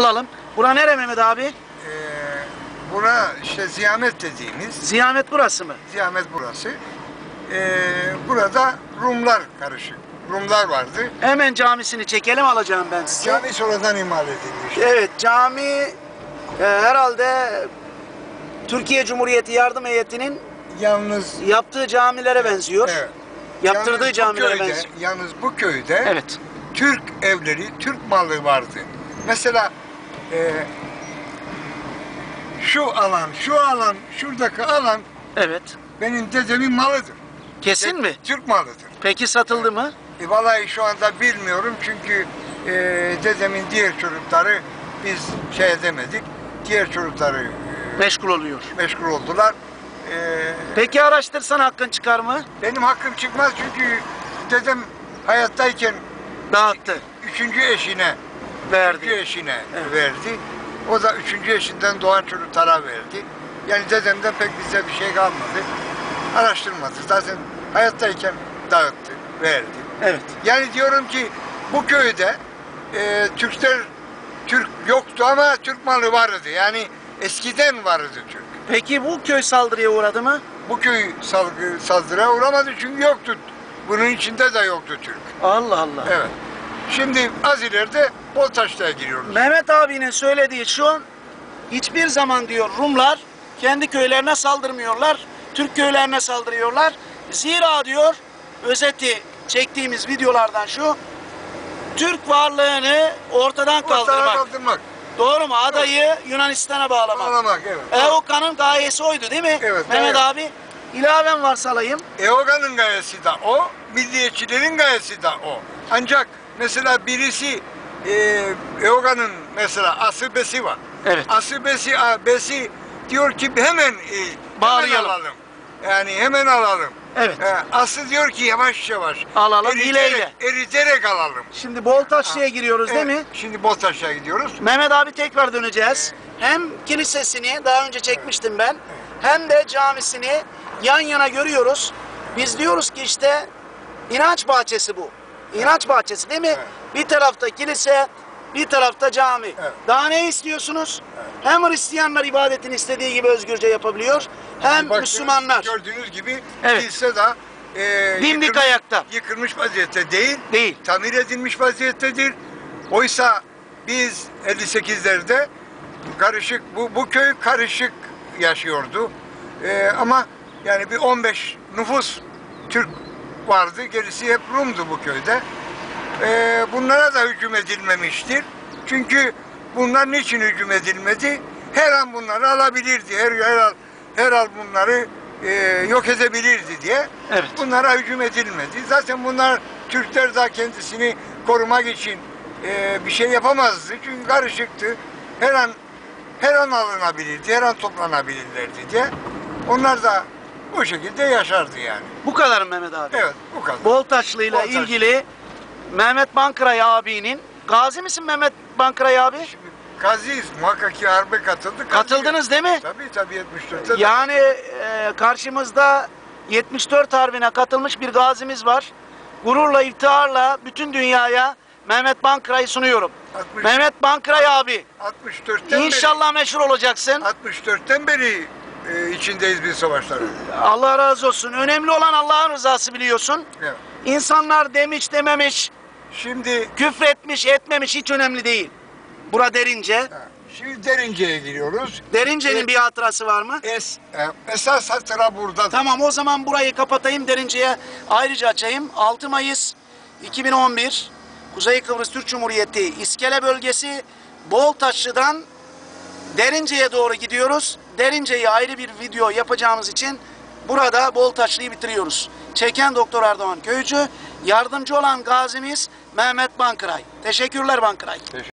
Alalım. Bura nere Mehmet abi? Ee, buna işte ziyamet dediğimiz, Ziyamet burası mı? ziyamet burası. Ee, burada Rumlar karışık. Rumlar vardı. Hemen camisini çekelim alacağım ben size. Cami sonradan imal edilmiş. Evet cami e, herhalde Türkiye Cumhuriyeti Yardım Heyeti'nin Yalnız yaptığı camilere benziyor. evet. Yaptırdığı Yalnız camilere köyde, benziyor. Yalnız bu köyde Evet. Türk evleri, Türk malı vardı. Mesela e, şu alan, şu alan, şuradaki alan Evet. benim dedemin malıdır. Kesin mi? Türk malıdır. Peki satıldı mı? E, vallahi şu anda bilmiyorum çünkü e, dedemin diğer çocukları biz şey edemedik. Diğer çocukları e, Meşgul oluyor. meşgul oldular. E, Peki araştırsan hakkın çıkar mı? benim hakkım çıkmaz çünkü dedem hayattayken Dağıttı. üçüncü eşine üçüncü Verdi. eşine Evet. verdi. O da üçüncü eşinden doğan çocuklara verdi. Yani dedemden pek bize bir şey kalmadı. Araştırmadı. Zaten hayattayken dağıttı, verdi. Evet. Yani diyorum ki bu köyde e, Türkler Türk yoktu ama Türk malı vardı. Yani eskiden vardı Türk. Peki bu köy saldırıya uğradı mı? Bu köy saldırıya uğramadı çünkü yoktu. Bunun içinde de yoktu Türk. Allah Allah. Evet. Şimdi az ileride Boltaş'ta giriyoruz. Mehmet abinin söylediği şu hiçbir zaman diyor Rumlar kendi köylerine saldırmıyorlar. Türk köylerine saldırıyorlar. Zira diyor özeti çektiğimiz videolardan şu Türk varlığını ortadan Ortadan kaldırmak. kaldırmak. Doğru mu? Adayı Yunanistan'a bağlamak. Bağlamak evet. EOKA'nın gayesi oydu değil mi? Evet, Mehmet evet. abi ilaven varsalayım. EOGA'nın gayesi de o, milliyetçilerin gayesi de o. Ancak mesela birisi e, EOGA'nın mesela Aslı Besi var. Evet. Aslı Besi, diyor ki hemen, e, Bağlayalım. alalım. Yani hemen alalım. Evet. E, Aslı diyor ki yavaş yavaş. Alalım, eriterek- hileyle. Eriterek alalım. Şimdi Boltaşlı'ya giriyoruz değil Evet, mi? Şimdi Boltaş'a gidiyoruz. Mehmet abi tekrar döneceğiz. Hem kilisesini daha önce çekmiştim ben. Hem de camisini yan yana görüyoruz. Biz diyoruz ki işte inanç bahçesi bu. İnanç bahçesi değil mi? Bir tarafta kilise, bir tarafta cami. Evet. Daha ne istiyorsunuz? Hem Hristiyanlar ibadetini istediği gibi özgürce yapabiliyor. Hem Baktığınız- Müslümanlar. Gördüğünüz gibi Evet. kilise de e, Dimdik yıkılmış- ayakta. Yıkılmış vaziyette değil. Değil. Tamir edilmiş vaziyettedir. Oysa biz 58'lerde karışık bu bu köy karışık yaşıyordu. E, ama yani bir 15 nüfus Türk vardı. Gerisi hep Rum'du bu köyde. E, bunlara da hücum edilmemiştir. Çünkü bunlar niçin hücum edilmedi? Her an bunları alabilirdi. Her, her an, her an bunları e, yok edebilirdi diye. Evet. Bunlara hücum edilmedi. Zaten bunlar Türkler de kendisini korumak için e, bir şey yapamazdı. Çünkü karışıktı. Her an her an alınabilirdi, her an toplanabilirlerdi diye. Onlar da bu şekilde yaşardı yani. Bu kadar Mehmet abi. Evet, bu kadar. Boltaşlı ile Boltaşlı. ilgili Mehmet Bankıray abinin Gazi misin Mehmet Bankıray abi? Şimdi Gaziyiz, muhakkak ki harbe katıldık. Katıldınız değil mi? Tabii tabii 74'te. de- Yani e, karşımızda 74 Harbi'ne katılmış bir gazimiz var. Gururla, iftiharla bütün dünyaya Mehmet Bankıray'ı sunuyorum. 60 Mehmet Bankıray abi 64'ten inşallah meşhur olacaksın. beri, 64'ten beri e, içindeyiz biz savaşların. Allah razı olsun. Önemli olan Allah'ın rızası biliyorsun. Evet. İnsanlar demiş dememiş, Şimdi küfretmiş etmemiş hiç önemli değil. Bura derince. şimdi Derince'ye giriyoruz. Derince'nin Evet. bir hatırası var mı? Es, e, esas hatıra burada. Tamam o zaman burayı kapatayım Derince'ye ayrıca açayım. 6 Mayıs 2011 Kuzey Kıbrıs Türk Cumhuriyeti İskele bölgesi Boltaşlı'dan Derince'ye doğru gidiyoruz. Derince'yi ayrı bir video yapacağımız için burada Boltaşlı'yı bitiriyoruz. Çeken Doktor Erdoğan Köycü, yardımcı olan gazimiz Mehmet Bankıray. Teşekkürler Bankıray.